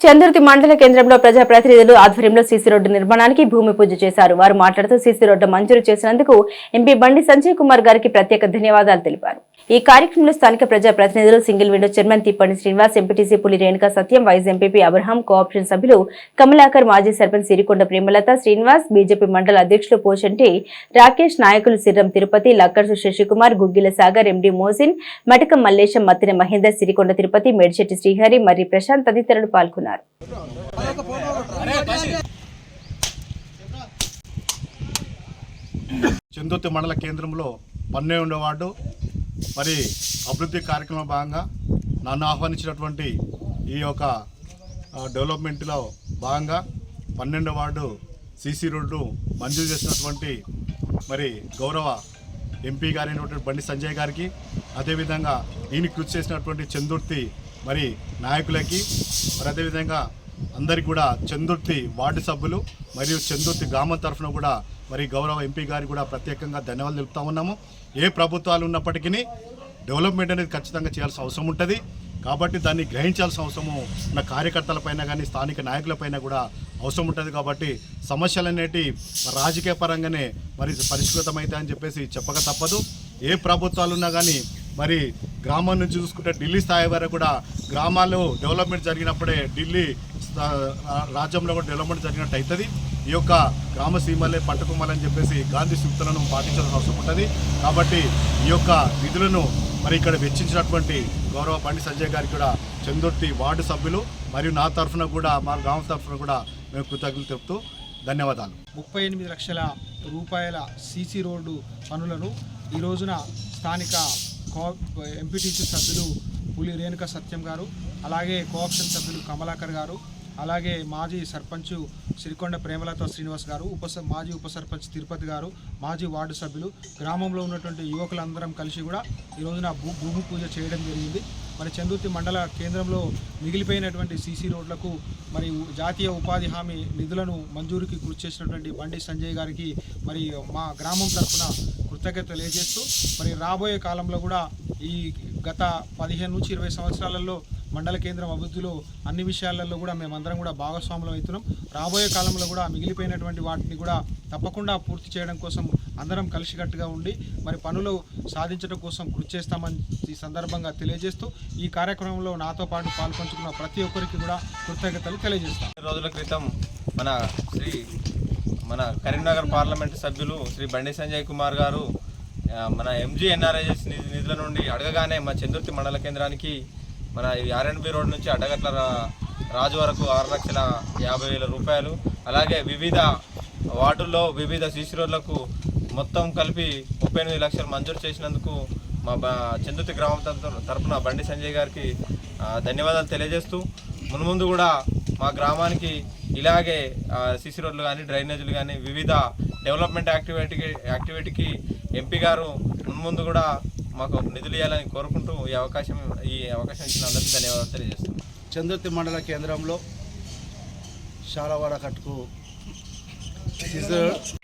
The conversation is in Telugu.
చందుర్తి మండల కేంద్రంలో ప్రజాప్రతినిధులు ఆధ్వర్యంలో సీసీ రోడ్డు నిర్మాణానికి భూమి పూజ చేశారు. వారు మాట్లాడుతూ సీసీ రోడ్డు మంజూరు చేసినందుకు ఎంపీ బండి సంజయ్ కుమార్ గారికి ప్రత్యేక ధన్యవాదాలు తెలిపారు. ఈ కార్యక్రమంలో స్థానిక ప్రజా ప్రతినిధులు single window chairman Thippani Srinivas MPTC Puli Renuka Satyam vice MPP Abraham cooption సభ్యులు కమలాకర్ మాజీ సర్పంచ్ సిరికొండ ప్రేమలత శ్రీనివాస్ బీజేపీ మండల అధ్యక్షులు పోషంటి రాకేష్ నాయకులు సిర్రం తిరుపతి లక్కర్సు శశికుమార్ గుగ్గిల సాగర్ ఎండి మోసిన్ మటక మల్లేశం మత్తిన మహేందర్ సిరికొండ తిరుపతి మేడిశెట్టి శ్రీహరి మరి ప్రశాంత్ తదితరులు పాల్గొన్నారు. చందుర్తి మండల కేంద్రంలో పన్నెండో వార్డు మరి అభివృద్ధి కార్యక్రమం భాగంగా నన్ను ఆహ్వానించినటువంటి ఈ యొక్క డెవలప్మెంట్లో భాగంగా పన్నెండు వార్డు సీసీ రోడ్డు మంజూరు చేసినటువంటి మరి గౌరవ ఎంపీ గారైనటువంటి బండి సంజయ్ గారికి అదేవిధంగా దీనికి కృషి చేసినటువంటి చందుర్తి మరి నాయకులకి మరి అదేవిధంగా అందరికి కూడా చందుర్తి వార్డు సభ్యులు మరియు చందుర్తి గ్రామం తరఫున కూడా మరి గౌరవ ఎంపీ గారికి కూడా ప్రత్యేకంగా ధన్యవాదాలు తెలుపుతా ఉన్నాము. ఏ ప్రభుత్వాలు ఉన్నప్పటికీ డెవలప్మెంట్ అనేది ఖచ్చితంగా చేయాల్సిన అవసరం ఉంటుంది. కాబట్టి దాన్ని గ్రహించాల్సిన అవసరము ఉన్న కార్యకర్తలపైన కానీ స్థానిక నాయకులపైన కూడా అవసరం ఉంటుంది కాబట్టి సమస్యలు అనేటి రాజకీయ పరంగానే మరి పరిష్కృతమవుతాయని అని చెప్పేసి చెప్పక తప్పదు. ఏ ప్రభుత్వాలు ఉన్నా కానీ మరి గ్రామం నుంచి చూసుకుంటే ఢిల్లీ స్థాయి వరకు కూడా గ్రామాల్లో డెవలప్మెంట్ జరిగినప్పుడే ఢిల్లీ రాజ్యంలో కూడా డెవలప్మెంట్ జరిగినట్టు అవుతుంది ఈ యొక్క గ్రామ సీమలే పట్టుకోమాలని చెప్పేసి గాంధీ సూక్తులను పాటించాల్సిన అవసరం ఉంటుంది. కాబట్టి ఈ యొక్క నిధులను మరి ఇక్కడ వెచ్చించినటువంటి గౌరవ బండి సంజయ్ గారికి కూడా చందుర్తి వార్డు సభ్యులు మరియు నా తరఫున కూడా మా గ్రామ తరఫున కూడా మేము కృతజ్ఞతలు తెలుపుతూ ధన్యవాదాలు. ముప్పై ఎనిమిది లక్షల రూపాయల సీసీ రోడ్డు పనులను ఈ రోజున స్థానిక కో ఎంపీటీసీ సభ్యులు పులి రేణుక సత్యం గారు అలాగే కోఆప్షన్ సభ్యులు కమలాకర్ గారు అలాగే మాజీ సర్పంచ్ సిరికొండ ప్రేమలత శ్రీనివాస్ గారు ఉప మాజీ ఉప సర్పంచ్ తిరుపతి గారు మాజీ వార్డు సభ్యులు గ్రామంలో ఉన్నటువంటి యువకులందరం కలిసి కూడా ఈ రోజున భూ భూమి పూజ చేయడం జరిగింది. మరి చందుర్తి మండల కేంద్రంలో మిగిలిపోయినటువంటి సీసీ రోడ్లకు మరి జాతీయ ఉపాధి హామీ నిధులను మంజూరుకి కృషి చేసినటువంటి బండి సంజయ్ గారికి మరి మా గ్రామం తరఫున కృతజ్ఞత తెలియజేస్తూ మరి రాబోయే కాలంలో కూడా ఈ గత పదిహేను నుంచి ఇరవై సంవత్సరాలలో మండల కేంద్రం అభివృద్ధిలో అన్ని విషయాలలో కూడా మేమందరం కూడా భాగస్వాములం అవుతున్నాం. రాబోయే కాలంలో కూడా మిగిలిపోయినటువంటి వాటిని కూడా తప్పకుండా పూర్తి చేయడం కోసం అందరం కలిసికట్టుగా ఉండి మరి పనులు సాధించడం కోసం కృషి చేస్తామని ఈ సందర్భంగా తెలియజేస్తూ ఈ కార్యక్రమంలో నాతో పాటు పాల్పంచుకున్న ప్రతి ఒక్కరికి కూడా కృతజ్ఞతలు తెలియజేస్తాం. రోజుల క్రితం మన శ్రీ మన కరీంనగర్ పార్లమెంటు సభ్యులు శ్రీ బండి సంజయ్ కుమార్ గారు మన ఎంజీఎన్ఆర్ఐఎస్ నిధుల నుండి అడగగానే మా చంద్రుతి మండల కేంద్రానికి మన ఈ రోడ్ నుంచి అడ్డగట్ల రాజు వరకు ఆరు లక్షల యాభై వేల రూపాయలు. అలాగే వివిధ వార్డుల్లో వివిధ సీసీ రోడ్లకు మొత్తం కలిపి ముప్పై ఎనిమిది లక్షలు మంజూరు చేసినందుకు మా చందుతి గ్రామం తరఫున బండి సంజయ్ గారికి ధన్యవాదాలు తెలియజేస్తూ మున్ముందు కూడా మా గ్రామానికి ఇలాగే సిసి రోడ్లు కానీ డ్రైనేజీలు కానీ వివిధ డెవలప్మెంట్ యాక్టివిటీకి యాక్టివిటీకి ఎంపీ గారు మున్ముందు కూడా మాకు నిధులు ఇవ్వాలని కోరుకుంటూ ఈ అవకాశం ఈ అవకాశం ఇచ్చిన అందరికీ ధన్యవాదాలు తెలియజేస్తున్నాం. చంద్రుతి మండల కేంద్రంలో శాలవాడ కట్టుకు